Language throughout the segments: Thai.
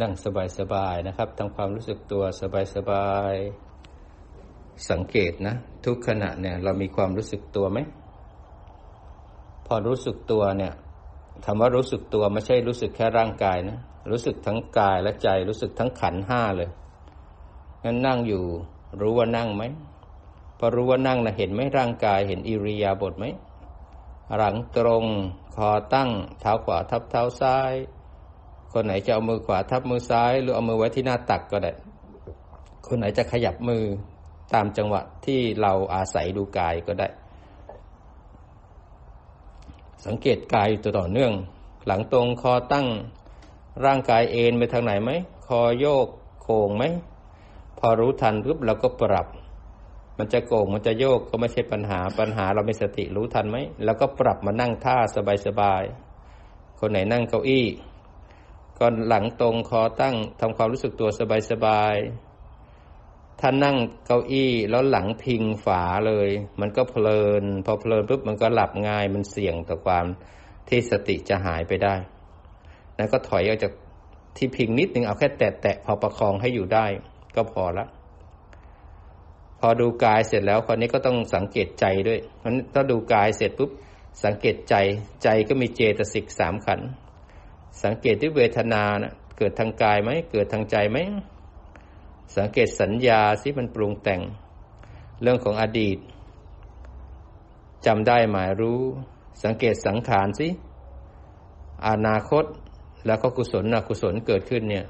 นั่งสบายๆนะครับทำความรู้สึกตัวสบายๆสังเกตนะ ทุกขณะเนี่ย เรามีความรู้สึกตัวไหมพอรู้สึกตัวเนี่ยคำว่ารู้สึกตัวไม่ใช่รู้สึกแค่ร่างกายนะรู้สึกทั้งกายและใจรู้สึกทั้งขันห้าเลยงั้นนั่งอยู่รู้ว่านั่งไหมพอรู้ว่านั่งนะเห็นไหมร่างกายเห็นอิริยาบถไหมหลังตรงคอตั้งเท้าขวาทับเท้าซ้าย คนไหนจะเอามือขวาทับมือซ้าย หรือเอามือไว้ที่หน้าตักก็ได้ คนไหนจะขยับมือตามจังหวะที่เราอาศัยดูกายก็ได้ สังเกตกายตัวต่อเนื่อง หลังตรงคอตั้งร่างกายเอ็นไปทางไหนไหม คอโยกโค้งไหม พอรู้ทันปุ๊บเราก็ปรับ มันจะโก่งมันจะโยกก็ไม่ใช่ปัญหา ปัญหาเราไม่สติรู้ทันไหมเราก็ปรับมานั่งท่าสบายๆ คนไหนนั่งเก้าอี้ ก็หลังตรงคอตั้งทำความรู้สึกตัวสบายๆ ถ้านั่งเก้าอี้แล้วหลังพิงฝาเลย มันก็เพลิน พอเพลินปุ๊บมันก็หลับง่ายมันเสี่ยงต่อความที่สติจะหายไปได้ นั้นก็ถอยออกจากที่พิงนิดนึงเอาแค่แตะๆพอประคองให้อยู่ได้ ก็พอละ พอดูกายเสร็จแล้วคราวนี้ก็ต้องสังเกตใจด้วยเพราะถ้าดูกายเสร็จปุ๊บสังเกตใจใจก็มีเจตสิกสามขัน สังเกตที่เวทนานะเกิดทางกายไหมเกิดทางใจไหมสังเกตสัญญาสิมันปรุงแต่ง เรื่องของอดีตจำได้หมายรู้ สังเกตสังขารสิอนาคตแล้วก็กุศลอกุศลเกิดขึ้นเนี่ย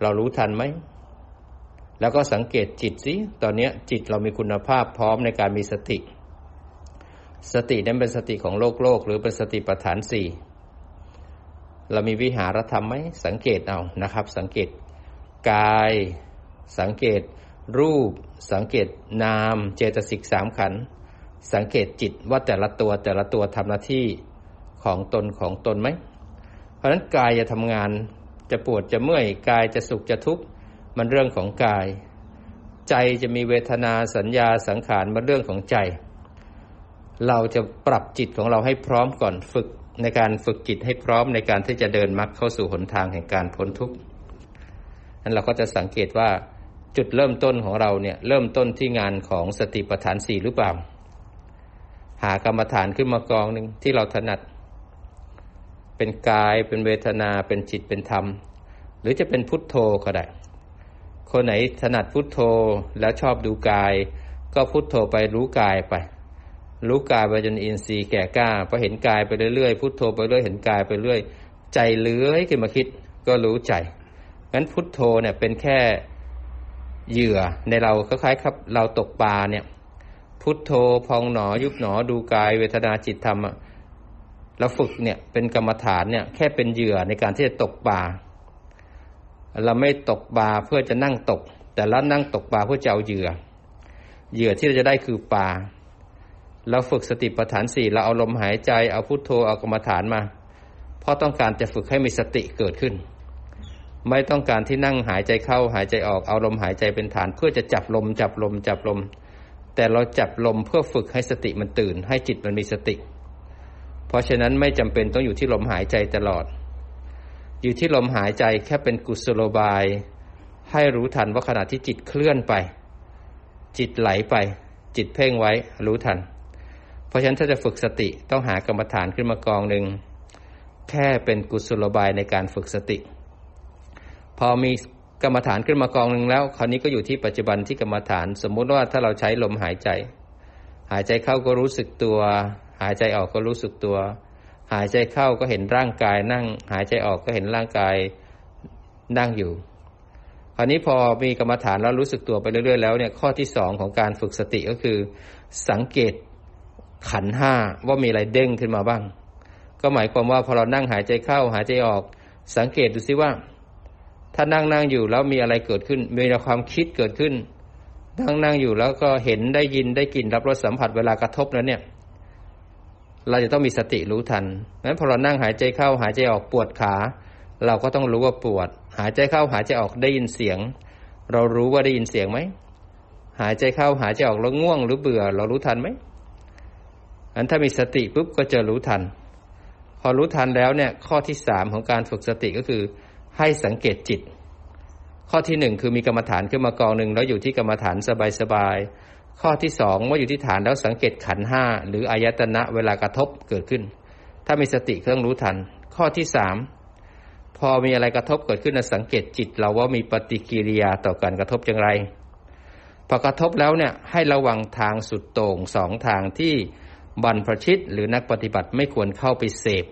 เรารู้ทันไหม แล้วก็สังเกตจิตสิตอนนี้จิตเรามีคุณภาพพร้อมในการมีสติ สตินั้นเป็นสติของโลกโลก หรือเป็นสติปัฏฐานสี่ เรามีวิหารธรรมไหมสังเกตเอานะครับ สังเกตกาย สังเกตรูป สังเกตนาม เจตสิกสามขันสังเกตจิตว่าแต่ละตัวแต่ละตัวทำหน้าที่ของตนของตนไหม เพราะฉะนั้นกายจะทำงานจะปวดจะเมื่อยกายจะสุขจะทุกข์มันเรื่องของกาย ใจจะมีเวทนาสัญญาสังขารมันเรื่องของใจ เราจะปรับจิตของเราให้พร้อมก่อนฝึก ในการฝึกจิตให้พร้อมในการที่จะเดินมรรคเข้าสู่หนทางแห่งการพ้นทุกข์นั้นเราก็จะสังเกตว่าจุดเริ่มต้นของเราเนี่ยเริ่มต้นที่งานของสติปัฏฐานสี่หรือเปล่า หากรรมฐานขึ้นมากองหนึ่งที่เราถนัด เป็นกายเป็นเวทนาเป็นจิตเป็นธรรม หรือจะเป็นพุทโธก็ได้ คนไหนถนัดพุทโธแล้วชอบดูกาย ก็พุทโธไปรู้กายไป รู้กายไปจนอินทรีย์แก่กล้าพอเห็นกายไปเรื่อยๆพุทโธไปเรื่อยเห็นกายไปเรื่อย ใจเลื้อยขึ้นมาคิดก็รู้ใจงั้นพุทโธเนี่ยเป็นแค่เหยื่อในเราคล้ายๆครับ เราตกปลาเนี่ย พุทโธพองหนอยุบหนอดูกายเวทนาจิตธรรมเราฝึกเนี่ยเป็นกรรมฐานเนี่ยแค่เป็นเหยื่อในการที่จะตกปลาเราไม่ตกปลาเพื่อจะนั่งตก แต่เรานั่งตกปลาเพื่อจะเอาเหยื่อ เหยื่อที่เราจะได้คือปลา เราฝึกสติปัฏฐานสี่เราเอาลมหายใจเอาพุโทโธเอากรรมฐานมา เพราะต้องการจะฝึกให้มีสติเกิดขึ้น ไม่ต้องการที่นั่งหายใจเข้าหายใจออกเอาลมหายใจเป็นฐาน เพื่อจะจับลมจับลมจับลม แต่เราจับลมเพื่อฝึกให้สติมันตื่น ให้จิตมันมีสติ เพราะฉะนั้นไม่จำเป็นต้องอยู่ที่ลมหายใจตลอด อยู่ที่ลมหายใจแค่เป็นกุศโลบาย ให้รู้ทันว่าขณะที่จิตเคลื่อนไป จิตไหลไป จิตเพ่งไว้รู้ทัน ราะฉะนั้นถ้าจะฝึกสติต้องหากรรมฐานขึ้นมากองหนึ่งแค่เป็นกุศโลบายในการฝึกสติ พอมีกรรมฐานขึ้นมากองหนึ่งแล้ว คราวนี้ก็อยู่ที่ปัจจุบันที่กรรมฐาน สมมุติว่าถ้าเราใช้ลมหายใจ หายใจเข้าก็รู้สึกตัว หายใจออกก็รู้สึกตัว หายใจเข้าก็เห็นร่างกายนั่ง หายใจออกก็เห็นร่างกายนั่งอยู่ คราวนี้พอมีกรรมฐานแล้วรู้สึกตัวไปเรื่อยๆแล้วเนี่ยข้อที่สองของการฝึกสติก็คือ สังเกต ขันห้าว่ามีอะไรเด้งขึ้นมาบ้าง ก็หมายความว่าพอเรานั่งหายใจเข้าหายใจออก สังเกตดูซิว่า ถ้านั่งนั่งอยู่แล้วมีอะไรเกิดขึ้น มีความคิดเกิดขึ้น นั่งนั่งอยู่แล้วก็เห็นได้ยินได้กลิ่นรับรสสัมผัสเวลากระทบนั้นเนี่ย เราจะต้องมีสติรู้ทันนั้นพอเรานั่งหายใจเข้าหายใจออกปวดขา เราก็ต้องรู้ว่าปวด หายใจเข้าหายใจออกได้ยินเสียง เรารู้ว่าได้ยินเสียงไหมหายใจเข้าหายใจออกแล้วง่วงหรือเบื่อ เรารู้ทันไหม อันถ้ามีสติปุ๊บก็จะรู้ทัน พอรู้ทันแล้วเนี่ยข้อที่สามของการฝึกสติก็คือ ให้สังเกตจิต ข้อที่หนึ่งคือมีกรรมฐานขึ้นมากองหนึ่งแล้วอยู่ที่กรรมฐานสบายๆข้อที่สองว่าอยู่ที่ฐานแล้วสังเกตขันห้าหรืออายตนะเวลากระทบเกิดขึ้น ถ้ามีสติเครื่องรู้ทัน ข้อที่สามพอมีอะไรกระทบเกิดขึ้นสังเกตจิต เราว่ามีปฏิกิริยาต่อการกระทบอย่างไรพอกระทบแล้วเนี่ยให้ระวังทางสุดโต่งสองทางที่ บรรพชิตหรือนักปฏิบัติไม่ควรเข้าไปเสพ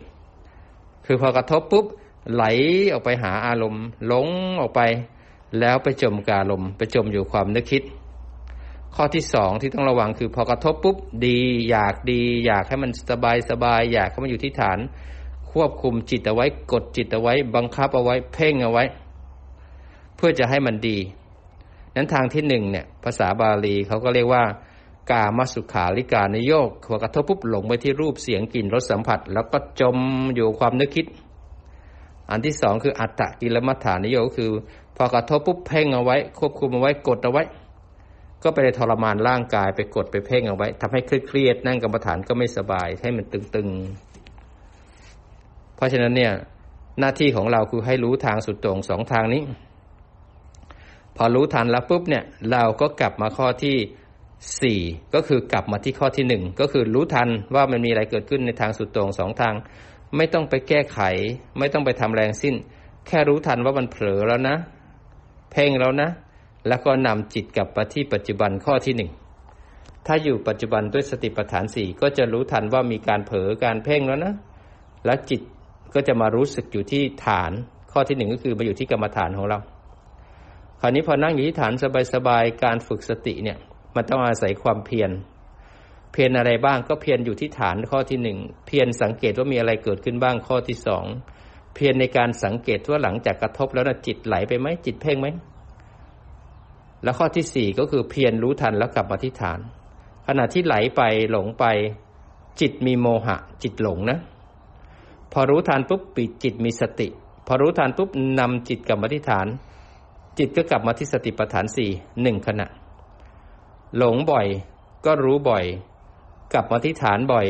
คือพอกระทบปุ๊บไหลออกไปหาอารมณ์หลงออกไป แล้วไปจมกาลมไปจมอยู่ความนึกคิด ข้อที่สองที่ต้องระวังคือพอกระทบปุ๊บดีอยากดี อยากให้มันสบายสบายอยากให้มันอยู่ที่ฐาน ควบคุมจิตเอาไว้กดจิตเอาไว้ บังคับเอาไว้เพ่งเอาไว้ เพื่อจะให้มันดี นั้นทางที่หนึ่งเนี่ยภาษาบาลีเขาก็เรียกว่า กามสุขาริการนโยกหัวกระทบปุ๊บหลงไปที่รูปเสียงกลิ่นรสสัมผัส แล้วก็จมอยู่ความนึกคิด อันที่สองคืออัตตะกิลมัฏฐานโยกคือ พอกระทบปุ๊บเพ่งเอาไว้ ควบคุมเอาไว้กดเอาไว้ ก็ไปทรมานร่างกายไปกดไปเพ่งเอาไว้ทำให้เครียดนั่งกรรมฐานก็ไม่สบายให้มันตึงๆ เพราะฉะนั้นเนี่ยหน้าที่ของเราคือให้รู้ทางสุดโต่งสองทางนี้ พอรู้ทันแล้วปุ๊บเนี่ย เราก็กลับมาข้อที่ สี่ก็คือกลับมาที่ข้อที่หนึ่งก็คือรู้ทันว่ามันมีอะไรเกิดขึ้นในทางสุดโต่งสองทาง ไม่ต้องไปแก้ไข ไม่ต้องไปทำแรงสิ้น แค่รู้ทันว่ามันเผลอแล้วนะ เพ่งแล้วนะ แล้วก็นำจิตกลับมาที่ปัจจุบันข้อที่หนึ่งถ้าอยู่ปัจจุบันด้วยสติปัฏฐานสี่ก็จะรู้ทันว่ามีการเผลอการเพ่งแล้วนะ แล้วจิตก็จะมารู้สึกอยู่ที่ฐานข้อที่หนึ่งก็คือมาอยู่ที่กรรมฐานของเรา คราวนี้พอนั่งอยู่ที่ฐานสบายๆการฝึกสติเนี่ย มันต้องอาศัยความเพียร เพียรอะไรบ้างก็เพียรอยู่ที่ฐานข้อที่หนึ่ง เพียรสังเกตว่ามีอะไรเกิดขึ้นบ้างข้อที่สอง เพียรในการสังเกตว่าหลังจากกระทบแล้วนะจิตไหลไปไหมจิตเพ่งไหม แล้วข้อที่สี่ก็คือเพียรรู้ทันแล้วกลับมาที่ฐาน ขณะที่ไหลไปหลงไป จิตมีโมหะ จิตหลงนะ พอรู้ทันปุ๊บปิดจิตมีสติ พอรู้ทันปุ๊บนำจิตกลับมาที่ฐาน จิตก็กลับมาที่สติปัฏฐานสี่หนึ่งขณะ หลงบ่อย ก็รู้บ่อย กลับมาที่ฐานบ่อย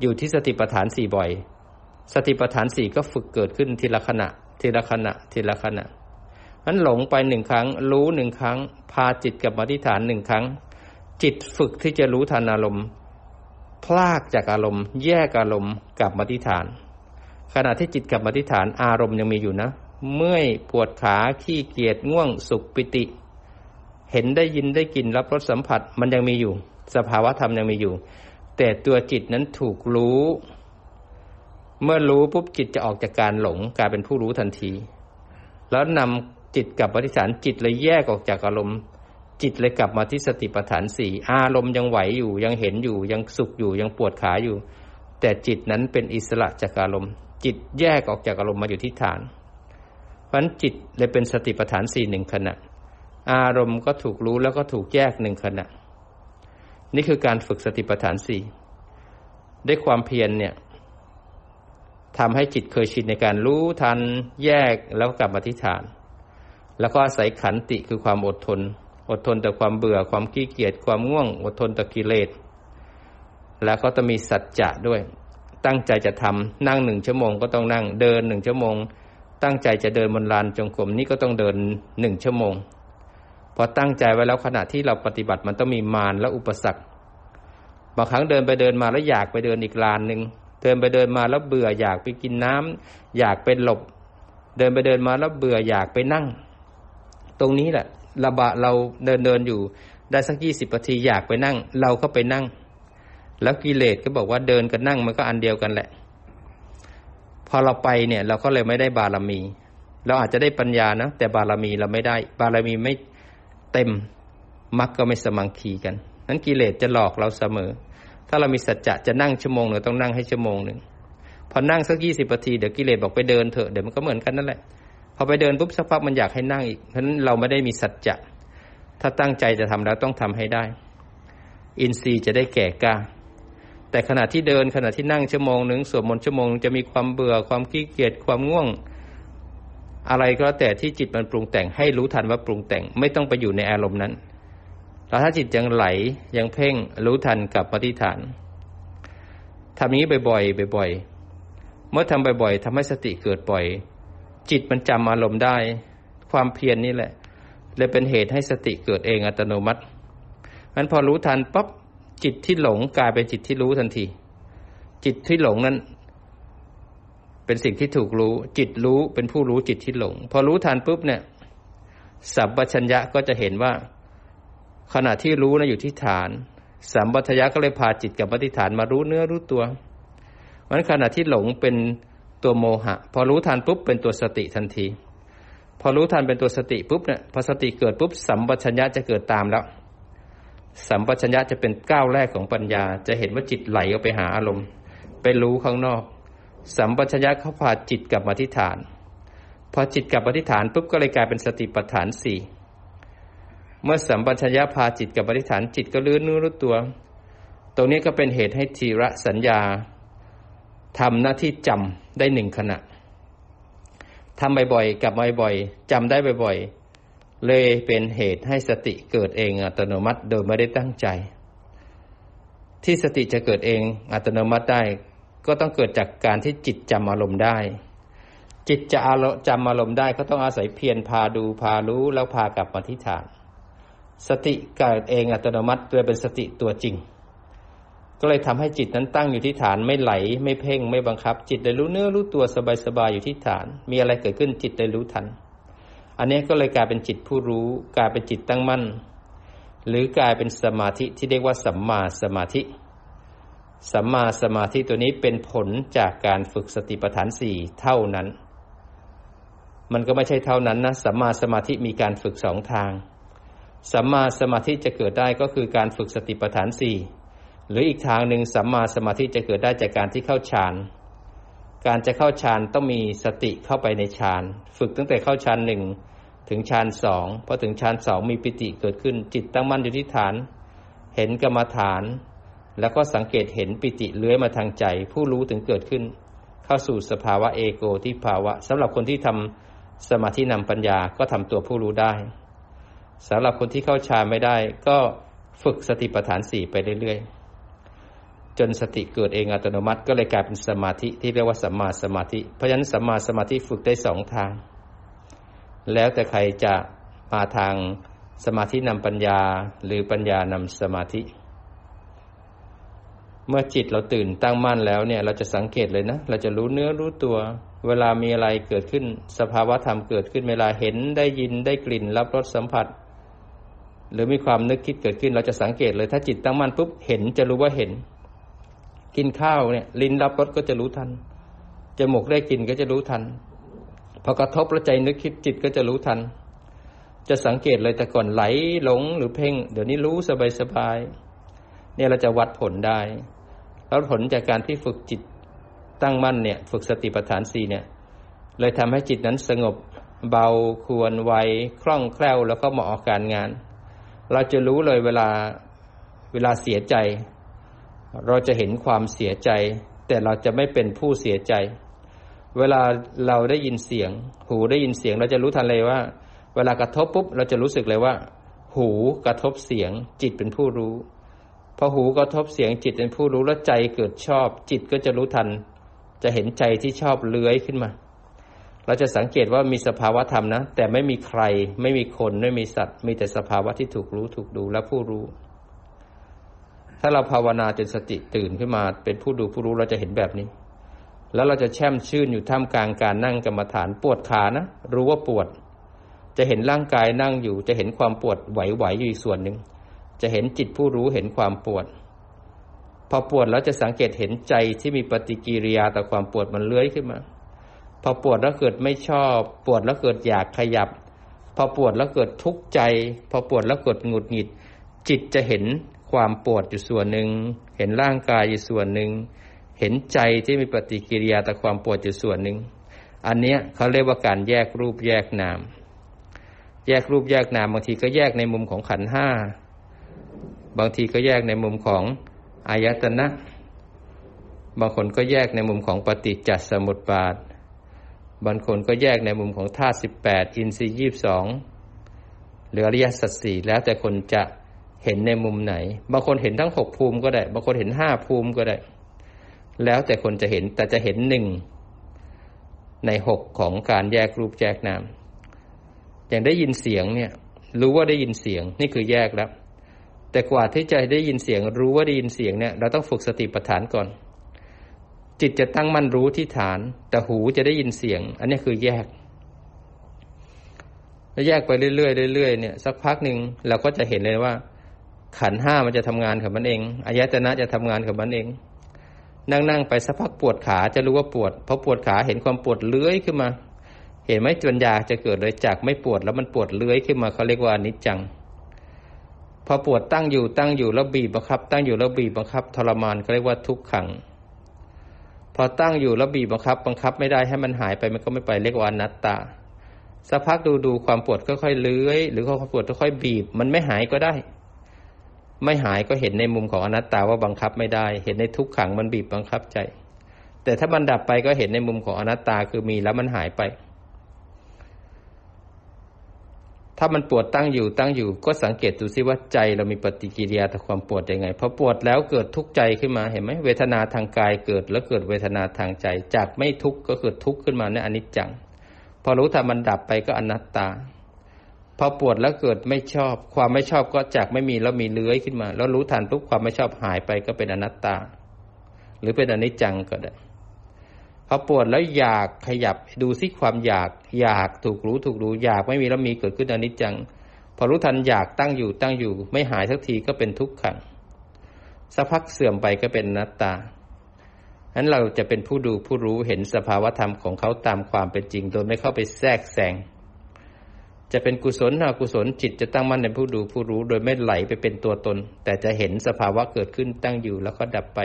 อยู่ที่สติปัฏฐานสี่บ่อย สติปัฏฐานสี่ก็ฝึกเกิดขึ้นทีละขณะ ทีละขณะ ทีละขณะนั้นหลงไปหนึ่งครั้ง รู้หนึ่งครั้ง พาจิตกลับมาที่ฐานหนึ่งครั้ง จิตฝึกที่จะรู้ทันอารมณ์พลากจากอารมณ์ แยกอารมณ์กลับมาที่ฐาน ขณะที่จิตกลับมาที่ฐานอารมณ์ยังมีอยู่นะ เมื่อยปวดขาขี้เกียจง่วงสุขปิติ เห็นได้ยินได้กลิ่นรับรสสัมผัสมันยังมีอยู่ สภาวะธรรมยังมีอยู่ แต่ตัวจิตนั้นถูกรู้ เมื่อรู้ปุ๊บจิตจะออกจากการหลงกลายเป็นผู้รู้ทันที แล้วนำจิตกลับมาที่ฐานจิตเลยแยกออกจากอารมณ์ จิตเลยกลับมาที่สติปัฏฐานสี่อารมณ์ยังไหวอยู่ยังเห็นอยู่ยังสุขอยู่ยังปวดขาอยู่ แต่จิตนั้นเป็นอิสระจากอารมณ์ จิตแยกออกจากอารมณ์มาอยู่ที่ฐานเพราะนั้นจิตเลยเป็นสติปัฏฐานสี่หนึ่งขณะ อารมณ์ก็ถูกรู้แล้วก็ถูกแยกหนึ่งขณะ นี่คือการฝึกสติปัฏฐานสี่ด้วยความเพียรเนี่ยทำให้จิตเคยชินในการรู้ทันแยกแล้วกลับมาที่ฐาน แล้วก็อาศัยขันติคือความอดทน อดทนต่อความเบื่อความขี้เกียจความง่วง อดทนต่อกิเลสแล้วก็ต้องมีสัจจะด้วย ตั้งใจจะทำนั่งหนึ่งชั่วโมงก็ต้องนั่งเดินหนึ่งชั่วโมง ตั้งใจจะเดินบนลานจงกรมนี่ก็ต้องเดินหนึ่งชั่วโมง พอตั้งใจไว้แล้วขณะที่เราปฏิบัติมันต้องมีมารและอุปสรรคบางครั้งเดินไปเดินมาแล้วอยากไปเดินอีกลานหนึ่งเดินไปเดินมาแล้วเบื่ออยากไปกินน้ำอยากไปหลบ เดินไปเดินมาแล้วเบื่ออยากไปนั่ง ตรงนี้แหละระบะเราเดินเดินอยู่ได้สักยี่สิบนาทีอยากไปนั่ง เราก็ไปนั่ง แล้วกิเลสก็บอกว่าเดินกับนั่งมันก็อันเดียวกันแหละ พอเราไปเนี่ย เราก็เลยไม่ได้บารมี เราอาจจะได้ปัญญานะแต่บารมีเราไม่ได้ บารมีไม่ เต็มมักก็ไม่สมังคีกันนั้นกิเลสจะหลอกเราเสมอ ถ้าเรามีสัจจะจะนั่งชั่วโมงหนึ่งต้องนั่งให้ชั่วโมงหนึ่งพอนั่งสักยี่สิบนาทีเดี๋ยวกิเลสบอกไปเดินเถอะเดี๋ยวมันก็เหมือนกันนั่นแหละพอไปเดินปุ๊บสักพักมันอยากให้นั่งอีกเพราะนั้นเราไม่ได้มีสัจจะถ้าตั้งใจจะทำแล้วต้องทำให้ได้ อินทรีย์จะได้แก่กล้าแต่ขณะที่เดินขณะที่นั่งชั่วโมงหนึ่งสวดมนต์ชั่วโมงจะมีความเบื่อความขี้เกียจความง่วง อะไรก็แล้วแต่ที่จิตมันปรุงแต่งให้รู้ทันว่าปรุงแต่งไม่ต้องไปอยู่ในอารมณ์นั้นแล้วถ้าจิตยังไหลยังเพ่งรู้ทันกับปฏิฐานทำนี้บ่อยๆบ่อยๆเมื่อทำบ่อยๆทำให้สติเกิดบ่อย จิตมันจำอารมณ์ได้ ความเพียรนนี่แหละเลยเป็นเหตุให้สติเกิดเองอัตโนมัติมันพอรู้ทันปั๊บจิตที่หลงกลายเป็นจิตที่รู้ทันที จิตที่หลงนั้น เป็นสิ่งที่ถูกรู้ จิตรู้เป็นผู้รู้จิตที่หลง พอรู้ทันปุ๊บเนี่ย สัมปชัญญะก็จะเห็นว่า ขณะที่รู้นะอยู่ที่ฐาน สัมปชัญญะก็เลยพาจิตกับปฏิฐานมารู้เนื้อรู้ตัวมันขณะที่หลงเป็นตัวโมหะ พอรู้ทันปุ๊บเป็นตัวสติทันที พอรู้ทันเป็นตัวสติปุ๊บเนี่ยพอสติเกิดปุ๊บสัมปชัญญะจะเกิดตามแล้วสัมปชัญญะจะเป็นก้าวแรกของปัญญา จะเห็นว่าจิตไหลออกไปหาอารมณ์ ไปรู้ข้างนอก สัมปชัญญะเขาพาจิตกลับมาที่ฐาน พอจิตกลับมาที่ฐานปุ๊บก็เลยกลายเป็นสติปัฏฐานสี่เมื่อสัมปชัญญะพาจิตกลับมาที่ฐานจิตก็ลื้อนื้อรู้ตัว ตรงนี้ก็เป็นเหตุให้ทีระสัญญาทำหน้าที่จำได้หนึ่งขณะทำบ่อยๆกับบ่อยๆจำได้บ่อยๆ เลยเป็นเหตุให้สติเกิดเองอัตโนมัติโดยไม่ได้ตั้งใจ ที่สติจะเกิดเองอัตโนมัติได้ ก็ต้องเกิดจากการที่จิตจำอารมณ์ได้ จิตจะจำอารมณ์ได้ก็ต้องอาศัยเพียรพาดูพารู้แล้วพากลับมาที่ฐาน สติเกิดเองอัตโนมัติเลยเป็นสติตัวจริง ก็เลยทำให้จิตนั้นตั้งอยู่ที่ฐานไม่ไหล ไม่เพ่งไม่บังคับ จิตได้รู้เนื้อรู้ตัวสบายๆอยู่ที่ฐาน มีอะไรเกิดขึ้นจิตได้รู้ทัน อันนี้ก็เลยกลายเป็นจิตผู้รู้ กลายเป็นจิตตั้งมั่น หรือกลายเป็นสมาธิที่เรียกว่าสัมมาสมาธิ สัมมาสมาธิตัวนี้เป็นผลจากการฝึกสติปัฏฐานสี่เท่านั้น มันก็ไม่ใช่เท่านั้นนะสัมมาสมาธิมีการฝึกสองทางสัมมาสมาธิจะเกิดได้ก็คือการฝึกสติปัฏฐานสี่หรืออีกทางหนึ่งสัมมาสมาธิจะเกิดได้จากการที่เข้าฌานการจะเข้าฌานต้องมีสติเข้าไปในฌานฝึกตั้งแต่เข้าฌานหนึ่งถึงฌานสองพอถึงฌานสองมีปิติเกิดขึ้นจิตตั้งมั่นอยู่ที่ฐาน เห็นกรรมฐาน แล้วก็สังเกตเห็นปิติเลื้อยมาทางใจ ผู้รู้ถึงเกิดขึ้น เข้าสู่สภาวะเอโกที่ภาวะสำหรับคนที่ทำสมาธินำปัญญาก็ทำตัวผู้รู้ได้สำหรับคนที่เข้าฌานไม่ได้ ก็ฝึกสติปัฏฐานสี่ไปเรื่อยๆ จนสติเกิดเองอัตโนมัติก็เลยกลายเป็นสมาธิที่เรียกว่าสัมมาสมาธิ เพราะฉะนั้นสัมมาสมาธิฝึกได้สองทาง แล้วแต่ใครจะมาทางสมาธินำปัญญาหรือปัญญานำสมาธิ เมื่อจิตเราตื่นตั้งมั่นแล้วเนี่ย เราจะสังเกตเลยนะ เราจะรู้เนื้อรู้ตัว เวลามีอะไรเกิดขึ้น สภาวะธรรมเกิดขึ้นเวลาเห็นได้ยินได้กลิ่น รับรสสัมผัส หรือมีความนึกคิดเกิดขึ้น เราจะสังเกตเลย ถ้าจิตตั้งมั่นปุ๊บเห็นจะรู้ว่าเห็น กินข้าวเนี่ย ลิ้นรับรสก็จะรู้ทันจมูกได้กลิ่นก็จะรู้ทันพอกระทบแล้วใจนึกคิดจิตก็จะรู้ทัน จะสังเกตเลยแต่ก่อนไหลหลงหรือเพ่ง เดี๋ยวนี้รู้สบายสบายเนี่ยเราจะวัดผลได้ แล้วผลจากการที่ฝึกจิตตั้งมั่นเนี่ย ฝึกสติปัฏฐานสี่เนี่ย เลยทำให้จิตนั้นสงบเบาควรไวคล่องแคล่วแล้วก็เหมาะกับการงาน เราจะรู้เลยเวลาเวลาเสียใจ เราจะเห็นความเสียใจ แต่เราจะไม่เป็นผู้เสียใจ เวลาเราได้ยินเสียง หูได้ยินเสียง เราจะรู้ทันเลยว่า เวลากระทบปุ๊บเราจะรู้สึกเลยว่า หูกระทบเสียง จิตเป็นผู้รู้ อหูกระทบเสียงจิตเป็นผู้รู้แล้วใจเกิดชอบ จิตก็จะรู้ทัน จะเห็นใจที่ชอบเลื้อยขึ้นมา เราจะสังเกตว่ามีสภาวะธรรมนะ แต่ไม่มีใคร ไม่มีคนไม่มีสัตว์ มีแต่สภาวะที่ถูกรู้ถูกดูและผู้รู้ ถ้าเราภาวนาจนสติตื่นขึ้นมา เป็นผู้ดูผู้รู้เราจะเห็นแบบนี้ แล้วเราจะแช่มชื่นอยู่ท่ามกลางการนั่งกรรมฐานปวดขานะรู้ว่าปวด จะเห็นร่างกายนั่งอยู่ จะเห็นความปวดไหวๆอยู่อีกส่วนหนึ่ง จะเห็นจิตผู้รู้เห็นความปวด พอปวดแล้วจะสังเกตเห็นใจที่มีปฏิกิริยาต่อความปวดมันเลื้อยขึ้นมา พอปวดแล้วเกิดไม่ชอบ ปวดแล้วเกิดอยากขยับ พอปวดแล้วเกิดทุกข์ใจ พอปวดแล้วเกิดหงุดหงิด จิตจะเห็นความปวดอยู่ส่วนหนึ่ง เห็นร่างกายอยู่ส่วนหนึ่ง เห็นใจที่มีปฏิกิริยาต่อความปวดอยู่ส่วนหนึ่ง อันนี้เขาเรียกว่าการแยกรูปแยกนาม แยกรูปแยกนามบางทีก็แยกในมุมของขันห้า บางทีก็แยกในมุมของอายตนะ บางคนก็แยกในมุมของปฏิจจสมุปบาท บางคนก็แยกในมุมของธาตุสิบแปดอินทรีย์ยี่บสองหรืออริยสัจสี่แล้วแต่คนจะเห็นในมุมไหน บางคนเห็นทั้งหกภูมิก็ได้ บางคนเห็นห้าภูมิก็ได้ แล้วแต่คนจะเห็นแต่จะเห็นหนึ่งในหกของการแยกรูปแยกนามอย่างได้ยินเสียงเนี่ย รู้ว่าได้ยินเสียงนี่คือแยกแล้ว แต่กว่าที่จะได้ยินเสียงรู้ว่าได้ยินเสียงเนี่ยเราต้องฝึกสติปัฏฐานก่อน จิตจะตั้งมั่นรู้ที่ฐาน แต่หูจะได้ยินเสียง อันนี้คือแยกแล้วแยกไปเรื่อยๆเรื่อยๆเนี่ยสักพักหนึ่งเราก็จะเห็นเลยว่า ขันห้ามันจะทำงานของมันเองอายตนะจะทำงานของมันเอง นั่งๆไปสักพักปวดขาจะรู้ว่าปวดพอปวดขาเห็นความปวดเลื้อยขึ้นมา เห็นไหมปัญญาจะเกิดเลยจากไม่ปวดแล้วมันปวดเลื้อยขึ้นมาเขาเรียกว่านิจจัง พอปวดตั้งอยู่ตั้งอยู่แล้วบีบบังคับ ตั้งอยู่แล้วบีบบังคับ ทรมานเขาเรียกว่าทุกขัง พอตั้งอยู่แล้วบีบบังคับ บังคับไม่ได้ให้มันหายไปมันก็ไม่ไปเรียกว่าอนัตตาสักพักดูดูความปวดค่อยๆเลื้อย หรือความปวดค่อยๆบีบ มันไม่หายก็ได้ ไม่หายก็เห็นในมุมของอนัตตาว่าบังคับไม่ได้ เห็นในทุกขังมันบีบบังคับใจ แต่ถ้ามันดับไปก็เห็นในมุมของอนัตตาคือมีแล้วมันหายไป ถ้ามันปวดตั้งอยู่ตั้งอยู่ ก็สังเกตดูซิว่าใจเรามีปฏิกิริยาต่อความปวดยังไงพอปวดแล้วเกิดทุกข์ใจขึ้นมาเห็นไหมเวทนาทางกายเกิดแล้วเกิดเวทนาทางใจ จากไม่ทุกข์ก็เกิดทุกข์ขึ้นมาในอนิจจัง พอรู้ถ้ามันดับไปก็อนัตตา พอปวดแล้วเกิดไม่ชอบ ความไม่ชอบก็จากไม่มีแล้วมีเลื้อยขึ้นมา แล้วรู้ทันปุ๊บความไม่ชอบหายไปก็เป็นอนัตตา หรือเป็นอนิจจังก็ได้ พอปวดแล้วอยากขยับดูซิความอยากอยากถูกรู้ถูกรู้อยากไม่มีแล้วมีเกิดขึ้นอนิจจัง พอรู้ทันอยากตั้งอยู่ตั้งอยู่ ไม่หายสักทีก็เป็นทุกขังสักพักเสื่อมไปก็เป็นนัตตาฉะนั้นเราจะเป็นผู้ดูผู้รู้เห็นสภาวธรรมของเขาตามความเป็นจริง โดยไม่เข้าไปแทรกแซงจะเป็นกุศลอกุศลจิตจะตั้งมั่นในผู้ดูผู้รู้ โดยไม่ไหลไปเป็นตัวตน แต่จะเห็นสภาวะเกิดขึ้นตั้งอยู่แล้วก็ดับไป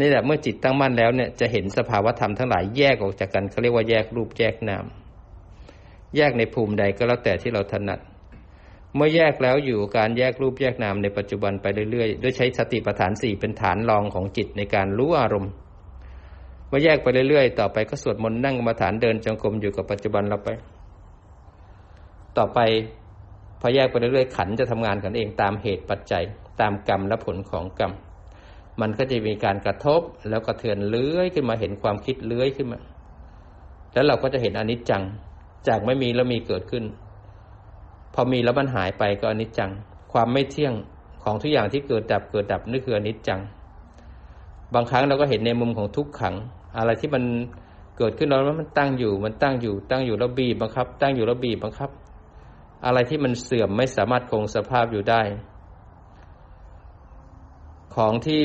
นี่แหละเมื่อจิตตั้งมั่นแล้วเนี่ยจะเห็นสภาวธรรมทั้งหลายแยกออกจากกันเขาเรียกว่าแยกรูปแยกนามแยกในภูมิใดก็แล้วแต่ที่เราถนัด เมื่อแยกแล้วอยู่การแยกรูปแยกนามในปัจจุบันไปเรื่อยๆด้วยใช้สติปัฏฐานสี่เป็นฐานรองของจิตในการรู้อารมณ์ เมื่อแยกไปเรื่อยๆ ต่อไปก็สวดมนต์นั่งกรรมฐานเดินจงกรมอยู่กับปัจจุบันเราไป ต่อไปพอแยกไปเรื่อยๆขันจะทำงานกันเองตามเหตุปัจจัย ตามกรรมและผลของกรรม มันก็จะมีการกระทบแล้วก็เทือนเลื้อยขึ้นมาเห็นความคิดเลื้อยขึ้นมา แล้วเราก็จะเห็นอนิจจัง จากไม่มีแล้วมีเกิดขึ้น พอมีแล้วมันหายไปก็อนิจจัง ความไม่เที่ยงของทุกอย่างที่เกิดดับเกิดดับนี่คืออนิจจัง บางครั้งเราก็เห็นในมุมของทุกขัง อะไรที่มันเกิดขึ้นแล้วมันตั้งอยู่ มันตั้งอยู่ ตั้งอยู่แล้วบีบบังคับ ตั้งอยู่แล้วบีบบังคับ อะไรที่มันเสื่อมไม่สามารถคงสภาพอยู่ได้ ของที่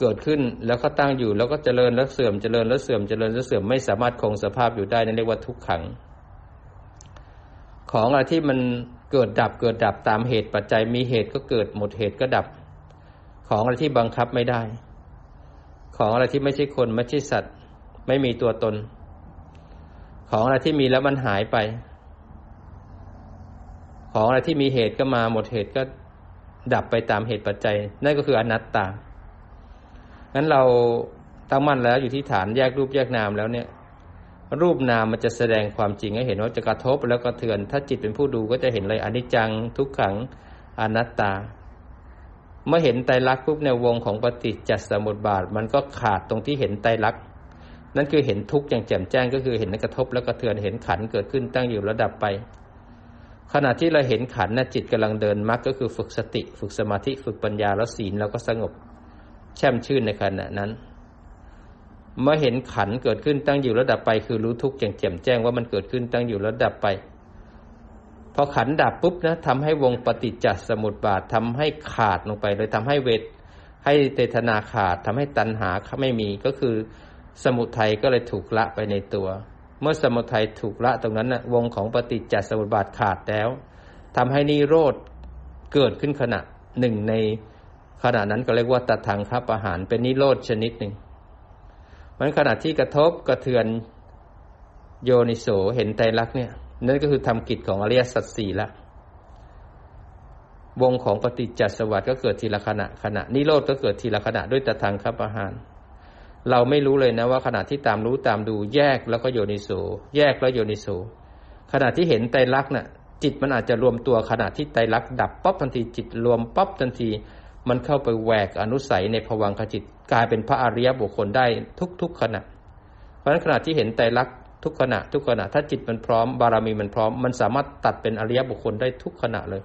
เกิดขึ้นแล้วก็ตั้งอยู่ แล้วก็เจริญแล้วเสื่อมเจริญแล้วเสื่อมเจริญแล้วเสื่อมไม่สามารถคงสภาพอยู่ได้นั่นเรียกว่าทุกขัง ของอะไรที่มันเกิดดับเกิดดับตามเหตุปัจจัยมีเหตุก็เกิดหมดเหตุก็ดับ ของอะไรที่บังคับไม่ได้ ของอะไรที่ไม่ใช่คนไม่ใช่สัตว์ ไม่มีตัวตน ของอะไรที่มีแล้วมันหายไป ของอะไรที่มีเหตุก็มาหมดเหตุก็ ดับไปตามเหตุปัจจัย นั่นก็คืออนัตตางั้นเราตั้งมั่นแล้วอยู่ที่ฐานแยกรูปแยกนามแล้วเนี่ย รูปนามมันจะแสดงความจริงให้เห็นว่าจะกระทบแล้วก็เทือน ถ้าจิตเป็นผู้ดูก็จะเห็นเลยอนิจจังทุกขังอนัตตา เมื่อเห็นไตรลักษณ์ปุ๊บในวงของปฏิจจสมุปบาท มันก็ขาดตรงที่เห็นไตรลักษณ์นั่นคือเห็นทุกข์อย่างแจ่มแจ้งก็คือเห็นกระทบแล้วก็เทือนเห็นขันเกิดขึ้นตั้งอยู่ระดับไป ขณะที่เราเห็นขันนะจิตกำลังเดินมรรคก็คือฝึกสติ ฝึกสมาธิฝึกปัญญาแล้วศีลเราก็สงบ แช่มชื่นในขณะนั้น เมื่อเห็นขันเกิดขึ้นตั้งอยู่ระดับไป คือรู้ทุกข์อย่างแจ่มแจ้งว่ามันเกิดขึ้นตั้งอยู่ระดับไปพอขันดับปุ๊บนะทำให้วงปฏิจจสมุปบาททำให้ขาดลงไปเลยทำให้เวทให้เตทนาขาดทำให้ตัณหาไม่มีก็คือสมุทัยก็เลยถูกละไปในตัว เมื่อสมุทัยถูกละตรงนั้นนะวงของปฏิจจสมุปบาทขาดแล้วทำให้นิโรธเกิดขึ้นขณะหนึ่งในขณะนั้นก็เรียกว่าตัทางคับอาหารเป็นนิโรธชนิดหนึ่งมันขณะที่กระทบกระเทือนโยนิโสเห็นไตรลักษณ์เนี่ยนั่นก็คือทำกิจของอริยสัจสี่ละ วงของปฏิจจสวัสดิ์ก็เกิดทีละขณะขณะนิโรธก็เกิดทีละขณะด้วยตะทางคับอาหาร เราไม่รู้เลยนะว่าขณะที่ตามรู้ตามดูแยกแล้วก็โยนิโสแยกแล้วโยนิโสขณะที่เห็นไตรลักษณ์น่ะ จิตมันอาจจะรวมตัวขณะที่ไตรลักษณ์ดับป๊อบทันทีจิตรวมป๊อบทันที มันเข้าไปแหวกอนุสัยในภวังคจิตกลายเป็นพระอริยบุคคลได้ทุก ๆขณะ เพราะฉะนั้นขณะที่เห็นไตรลักษณ์ทุกขณะ ทุกขณะ ถ้าจิตมันพร้อมบารมีมันพร้อม มันสามารถตัดเป็นอริยบุคคลได้ทุกขณะเลย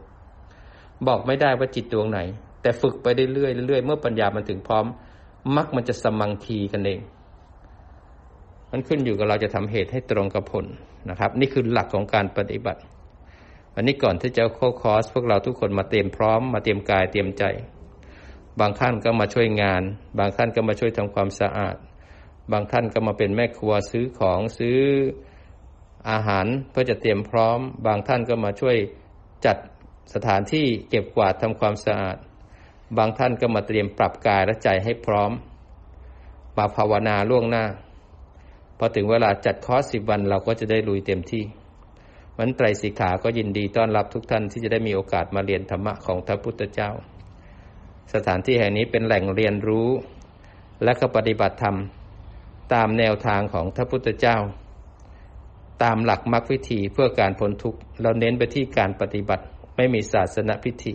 บอกไม่ได้ว่าจิตดวงไหน แต่ฝึกไปเรื่อยๆเรื่อยๆเมื่อปัญญามันถึงพร้อม มักมันจะสมังคีกันเอง มันขึ้นอยู่กับเราจะทำเหตุให้ตรงกับผลนะครับ นี่คือหลักของการปฏิบัติ วันนี้ก่อนที่จะเข้าคอร์สพวกเราทุกคนมาเตรียมพร้อมมาเตรียมกายเตรียมใจ บางท่านก็มาช่วยงาน บางท่านก็มาช่วยทำความสะอาด บางท่านก็มาเป็นแม่ครัวซื้อของซื้ออาหารเพื่อจะเตรียมพร้อม บางท่านก็มาช่วยจัดสถานที่เก็บกวาดทำความสะอาด บางท่านก็มาเตรียมปรับกายและใจให้พร้อม มาภาวนาล่วงหน้า พอถึงเวลาจัดคอร์สสิบวันเราก็จะได้ลุยเต็มที่วันไตรสิกขาก็ยินดีต้อนรับทุกท่านที่จะได้มีโอกาสมาเรียนธรรมะของพระพุทธเจ้า สถานที่แห่งนี้เป็นแหล่งเรียนรู้ และก็ปฏิบัติธรรม ตามแนวทางของพระพุทธเจ้า ตามหลักมรรควิธีเพื่อการพ้นทุกข์เราเน้นไปที่การปฏิบัติไม่มีศาสนพิธี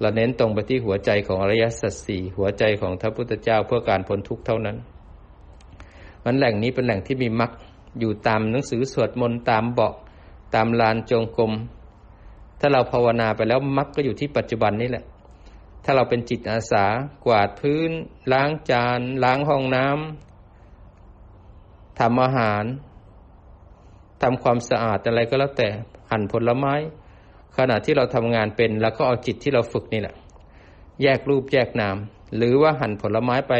เราเน้นตรงไปที่หัวใจของอริยสัจสี่หัวใจของพระพุทธเจ้าเพื่อการพ้นทุกข์เท่านั้นมันแหล่งนี้เป็นแหล่งที่มีมรรคอยู่ตามหนังสือสวดมนต์ตามเบาะตามลานจงกรมถ้าเราภาวนาไปแล้วมรรคก็อยู่ที่ปัจจุบันนี่แหละ ถ้าเราเป็นจิตอาสากวาดพื้น ล้างจาน ล้างห้องน้ำทำอาหารทำความสะอาดอะไรก็แล้วแต่หั่นผลไม้ ขณะที่เราทำงานเป็นแล้วก็เอาจิตที่เราฝึกนี่แหละ แยกรูปแยกนาม หรือว่าหั่นผลไม้ไป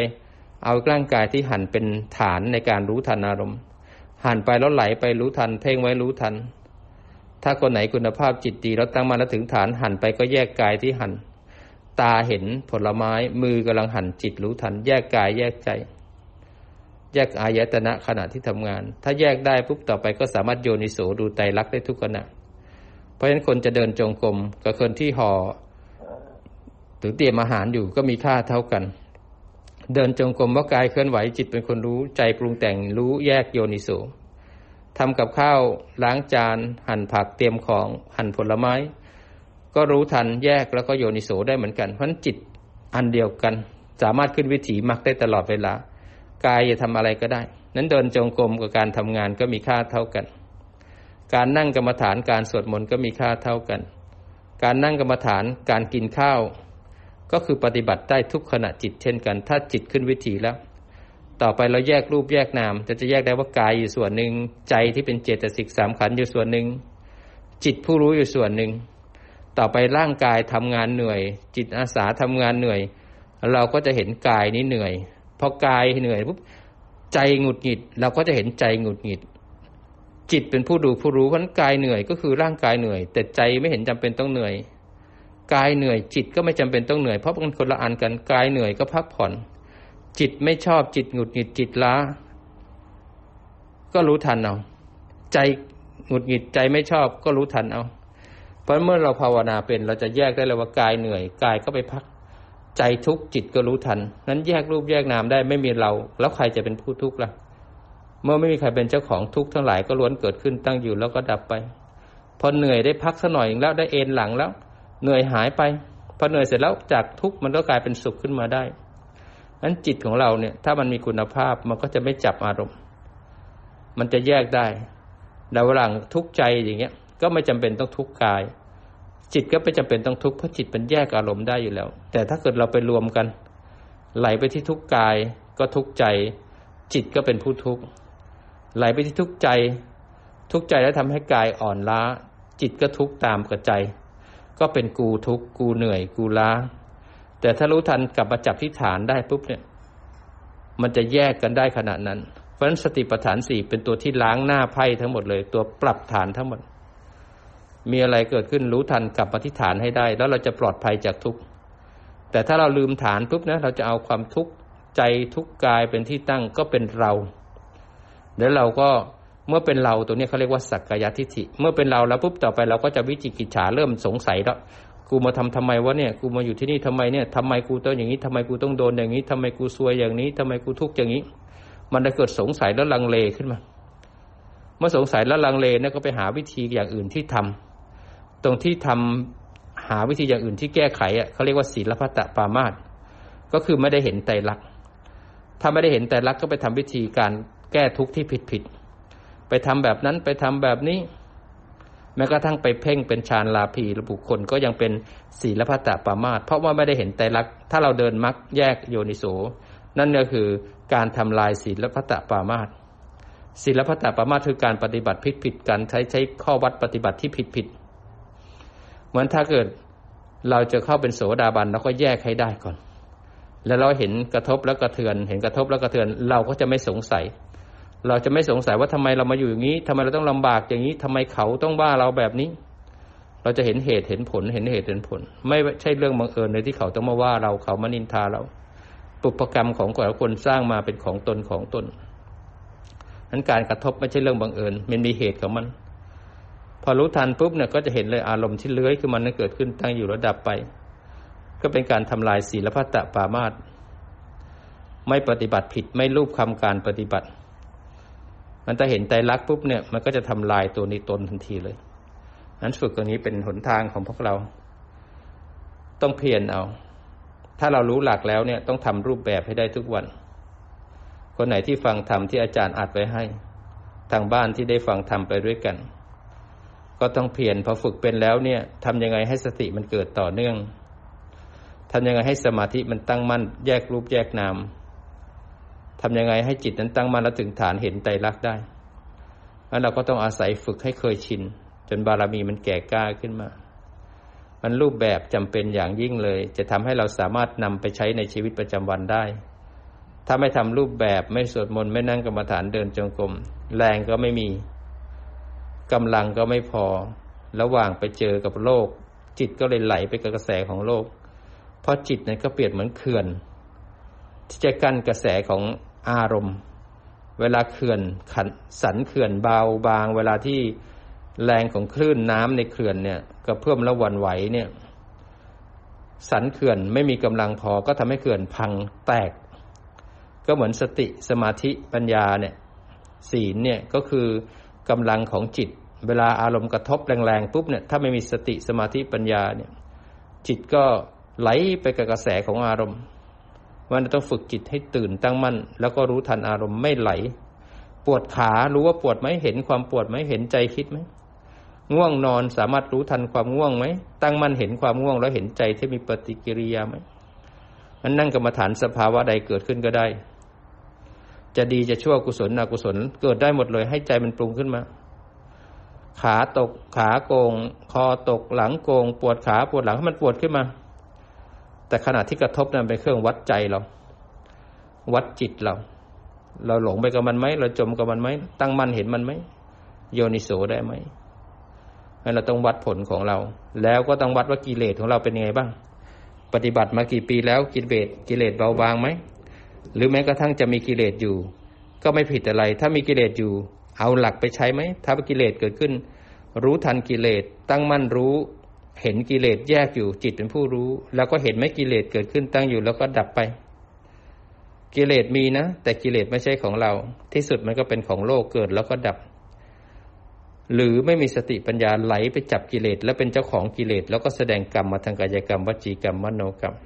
เอาร่างกายที่หั่นเป็นฐานในการรู้ทันอารมณ์ หั่นไปแล้วไหลไปรู้ทัน เพ่งไว้รู้ทัน ถ้าคนไหนคุณภาพจิตดีแล้วตั้งมาแล้วถึงฐานหั่นไปก็แยกกายที่หั่น ตาเห็นผลไม้มือกำลังหั่นจิตรู้ทัน แยกกายแยกใจ แยกอายตนะขณะที่ทำงาน ถ้าแยกได้ปุ๊บต่อไปก็สามารถโยนิโสดูไตรลักษณ์ได้ทุกขณะ เพราะฉะนั้นคนจะเดินจงกรมกับคนที่ห่อถึงเตรียมอาหารอยู่ก็มีค่าเท่ากัน เดินจงกรมว่ากายเคลื่อนไหวจิตเป็นคนรู้ใจปรุงแต่งรู้แยกโยนิโสทำกับข้าวล้างจาน หั่นผักเตรียมของหั่นผลไม้ ก็รู้ทันแยกแล้วก็โยนิโสได้เหมือนกันเพราะจิตอันเดียวกัน สามารถขึ้นวิถีมักได้ตลอดเวลากายจะทำอะไรก็ได้ นั้นเดินจงกรมกับการทำงานก็มีค่าเท่ากัน การนั่งกรรมฐานการสวดมนต์ก็มีค่าเท่ากัน การนั่งกรรมฐานการกินข้าว ก็คือปฏิบัติได้ทุกขณะจิตเช่นกัน ถ้าจิตขึ้นวิถีแล้ว ต่อไปเราแยกรูปแยกนามจะจะแยกได้ว่ากายอยู่ส่วนหนึ่งใจที่เป็นเจตสิกสามขันอยู่ส่วนหนึ่งจิตผู้รู้อยู่ส่วนหนึ่งต่อไปร่างกายทำงานเหนื่อย จิตอาสาทำงานเหนื่อย เราก็จะเห็นกายนี้เหนื่อยพอกายเหนื่อยปุ๊บใจหงุดหงิด เราก็จะเห็นใจหงุดหงิด จิตเป็นผู้ดูผู้รู้เพราะกายเหนื่อยก็คือร่างกายเหนื่อย แต่ใจไม่เห็นจำเป็นต้องเหนื่อย กายเหนื่อยจิตก็ไม่จำเป็นต้องเหนื่อย เพราะเป็นคนละอันกันกายเหนื่อยก็พักผ่อน จิตไม่ชอบจิตหงุดหงิดจิตล้า ก็รู้ทันเอาใจหงุดหงิดใจไม่ชอบก็รู้ทันเอา เพราะเมื่อเราภาวนาเป็นเราจะแยกได้เลยว่ากายเหนื่อยกายก็ไปพัก ใจทุกข์จิตก็รู้ทัน นั้นแยกรูปแยกนามได้ไม่มีเรา แล้วใครจะเป็นผู้ทุกข์ล่ะ เมื่อไม่มีใครเป็นเจ้าของทุกข์ทั้งหลายก็ล้วนเกิดขึ้นตั้งอยู่แล้วก็ดับไป พอเหนื่อยได้พักสักหน่อยแล้วได้เอนหลังแล้ว เหนื่อยหายไป พอเหนื่อยเสร็จแล้วจากทุกข์มันก็กลายเป็นสุขขึ้นมาได้นั้นจิตของเราเนี่ย ถ้ามันมีคุณภาพมันก็จะไม่จับอารมณ์ มันจะแยกได้แต่วหลังทุกข์ใจอย่างเงี้ย ก็ไม่จำเป็นต้องทุกข์กาย จิตก็ไม่จำเป็นต้องทุกข์เพราะจิตมันแยกอารมณ์ได้อยู่แล้ว แต่ถ้าเกิดเราไปรวมกัน ไหลไปที่ทุกข์กายก็ทุกข์ใจ จิตก็เป็นผู้ทุกข์ ไหลไปที่ทุกใจ ทุกใจแล้วทำให้กายอ่อนล้า จิตก็ทุกข์ตามกับใจ ก็เป็นกูทุกข์กูเหนื่อยกูล้า แต่ถ้ารู้ทันกลับมาจับที่ฐานได้ปุ๊บเนี่ย มันจะแยกกันได้ขนาดนั้น เพราะฉะนั้นสติปัฏฐานสี่เป็นตัวที่ล้างหน้าไพ่ทั้งหมดเลย ตัวปรับฐานทั้งหมด มีอะไรเกิดขึ้นรู้ทันกลับมาที่ฐานให้ได้ แล้วเราจะปลอดภัยจากทุกข์แต่ถ้าเราลืมฐานปุ๊บนะเราจะเอาความทุกข์ใจทุกกายเป็นที่ตั้งก็เป็นเรา แล้วเราก็เมื่อเป็นเราตัวนี้เขาเรียกว่าสักกายทิฏฐิ เมื่อเป็นเราแล้วปุ๊บต่อไปเราก็จะวิจิกิจฉาเริ่มสงสัยแล้วกูมาทำทำไมวะเนี่ยกูมาอยู่ที่นี่ทำไมเนี่ยทำไมกูต้องอย่างนี้ทำไมกูต้องโดนอย่างนี้ทำไมกูซวยอย่างนี้ทำไมกูทุกข์อย่างนี้ มันจะเกิดสงสัยแล้วลังเลขึ้นมา เมื่อสงสัยแล้วลังเลเนี่ยก็ไปหาวิธีอย่างอื่นที่ทำตรงที่ทำหาวิธีอย่างอื่นที่แก้ไขอะเขาเรียกว่าศีลพัตตปามาตก็คือไม่ได้เห็นไตรลักษณ์ถ้าไม่ได้เห็นไตรลักษณ์ก็ไปทำวิธีการ แก้ทุกข์ที่ผิดผิดไปทำแบบนั้นไปทำแบบนี้ แม้กระทั่งไปเพ่งเป็นฌานลาภีหรือบุคคลก็ยังเป็นศีลพัตตปามาตเพราะว่าไม่ได้เห็นไตรลักษณ์ถ้าเราเดินมักแยกโยนิโส นั่นก็คือการทำลายศีลพัตตปามาตศีลพัตตปามาตคือการปฏิบัติผิดผิดกันใช้ใช้ข้อวัดปฏิบัติที่ผิดผิดเหมือนถ้าเกิดเราจะเข้าเป็นโสดาบันเราก็แยกให้ได้ก่อน แล้วเราเห็นกระทบแล้วกระเทือน เห็นกระทบแล้วกระเทือน เราก็จะไม่สงสัย เราจะไม่สงสัยว่าทำไมเรามาอยู่อย่างนี้ทำไมเราต้องลำบากอย่างนี้ทำไมเขาต้องว่าเราแบบนี้ เราจะเห็นเหตุเห็นผลเห็นเหตุเห็นผล ไม่ใช่เรื่องบังเอิญเลยที่เขาต้องมาว่าเราเขามานินทาเรา ปุพกรรมของแต่ละคนสร้างมาเป็นของตนของตนนั้นการกระทบไม่ใช่เรื่องบังเอิญมันมีเหตุของมัน พอรู้ทันปุ๊บเนี่ยก็จะเห็นเลยอารมณ์ที่เลื้อยขึ้นมันนั้นเกิดขึ้นตั้งอยู่ระดับไป ก็เป็นการทำลายศีลพัตตปามาตไม่ปฏิบัติผิดไม่รูปคำการปฏิบัติ มันถ้าเห็นใจรักปุ๊บเนี่ยมันก็จะทำลายตัวนี้ตนทันทีเลยนั้นฝึกตรงนี้เป็นหนทางของพวกเรา ต้องเพียรเอา ถ้าเรารู้หลักแล้วเนี่ยต้องทำรูปแบบให้ได้ทุกวัน คนไหนที่ฟังธรรมที่อาจารย์อัดไว้ให้ ทางบ้านที่ได้ฟังธรรมไปด้วยกัน ก็ต้องเพียรพอฝึกเป็นแล้วเนี่ยทำยังไงให้สติมันเกิดต่อเนื่องทำยังไงให้สมาธิมันตั้งมั่นแยกรูปแยกนาม ทำยังไงให้จิตนั้นตั้งมั่นแล้วถึงฐานเห็นไตรลักษณ์ได้แล้วเราก็ต้องอาศัยฝึกให้เคยชิน จนบารมีมันแก่กล้าขึ้นมา มันรูปแบบจำเป็นอย่างยิ่งเลย จะทำให้เราสามารถนำไปใช้ในชีวิตประจำวันได้ ถ้าไม่ทำรูปแบบไม่สวดมนต์ไม่นั่งกรรมฐานเดินจงกรมแรงก็ไม่มีกำลังก็ไม่พอ ระหว่างไปเจอกับโลก จิตก็เลยไหลไปกับกระแสของโลก เพราะจิตนั้นก็เปรียบเหมือนเขื่อนที่จะกั้นกระแสของ อารมณ์ เวลาเขื่อนขันสันเขื่อนเบาบาง เวลาที่แรงของคลื่นน้ำในเขื่อนเนี่ยก็เพิ่มแล้ววันไหวเนี่ย สันเขื่อนไม่มีกำลังพอก็ทำให้เขื่อนพังแตก ก็เหมือนสติสมาธิปัญญาเนี่ยศีลเนี่ยก็คือกำลังของจิต เวลาอารมณ์กระทบแรงๆปุ๊บเนี่ยถ้าไม่มีสติสมาธิปัญญาเนี่ยจิตก็ไหลไปกับกระแสของอารมณ์ มันต้องฝึกจิตให้ตื่นตั้งมั่น แล้วก็รู้ทันอารมณ์ไม่ไหล ปวดขารู้ว่าปวดไหมเห็นความปวดไหมเห็นใจคิดไหมง่วงนอนสามารถรู้ทันความง่วงไหมตั้งมั่นเห็นความง่วงแล้วเห็นใจที่มีปฏิกิริยาไหมมันนั่งกรรมฐานสภาวะใดเกิดขึ้นก็ได้ จะดีจะชั่วกุศลอกุศล เกิดได้หมดเลยให้ใจมันปรุงขึ้นมา ขาตกขาโกง คอตกหลังโกง ปวดขาปวดหลังให้มันปวดขึ้นมา แต่ขณะที่กระทบนั้นเป็นเครื่องวัดใจเรา วัดจิตเรา เราหลงไปกับมันไหมเราจมกับมันไหมตั้งมั่นเห็นมันไหมโยนิโสได้ไหมเราต้องวัดผลของเรา แล้วก็ต้องวัดว่ากิเลสของเราเป็นยังไงบ้าง ปฏิบัติมากี่ปีแล้วกิเลสกิเลสเบาบางไหมหรือแม้กระทั่งจะมีกิเลสอยู่ ก็ไม่ผิดอะไร ถ้ามีกิเลสอยู่ เอาหลักไปใช้ไหมถ้ากิเลสเกิดขึ้น รู้ทันกิเลสตั้งมั่นรู้ เห็นกิเลสแยกอยู่จิตเป็นผู้รู้ แล้วก็เห็นไม่กิเลสเกิดขึ้นตั้งอยู่แล้วก็ดับไป กิเลสมีนะ แต่กิเลสไม่ใช่ของเรา ที่สุดมันก็เป็นของโลกเกิดแล้วก็ดับ หรือไม่มีสติปัญญาไหลไปจับกิเลสแล้วเป็นเจ้าของกิเลสแล้วก็แสดงกรรมมาทางกายกรรมวจีกรรมมโนกรรม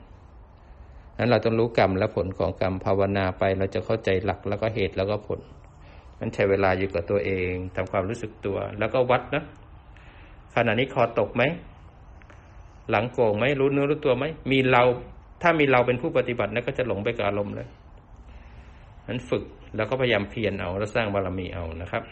นั้นเราต้องรู้กรรมและผลของกรรมภาวนาไป เราจะเข้าใจหลักแล้วก็เหตุแล้วก็ผลมันใช้เวลาอยู่กับตัวเองทำความรู้สึกตัว แล้วก็วัดนะขณะนี้คอตกไหม หลังโกงไหมรู้เนื้อรู้ตัวไหมมีเราถ้ามีเราเป็นผู้ปฏิบัตินะก็จะหลงไปกับอารมณ์เลยนั้นฝึกแล้วก็พยายามเพียรเอาแล้วสร้างบารมีเอานะครับ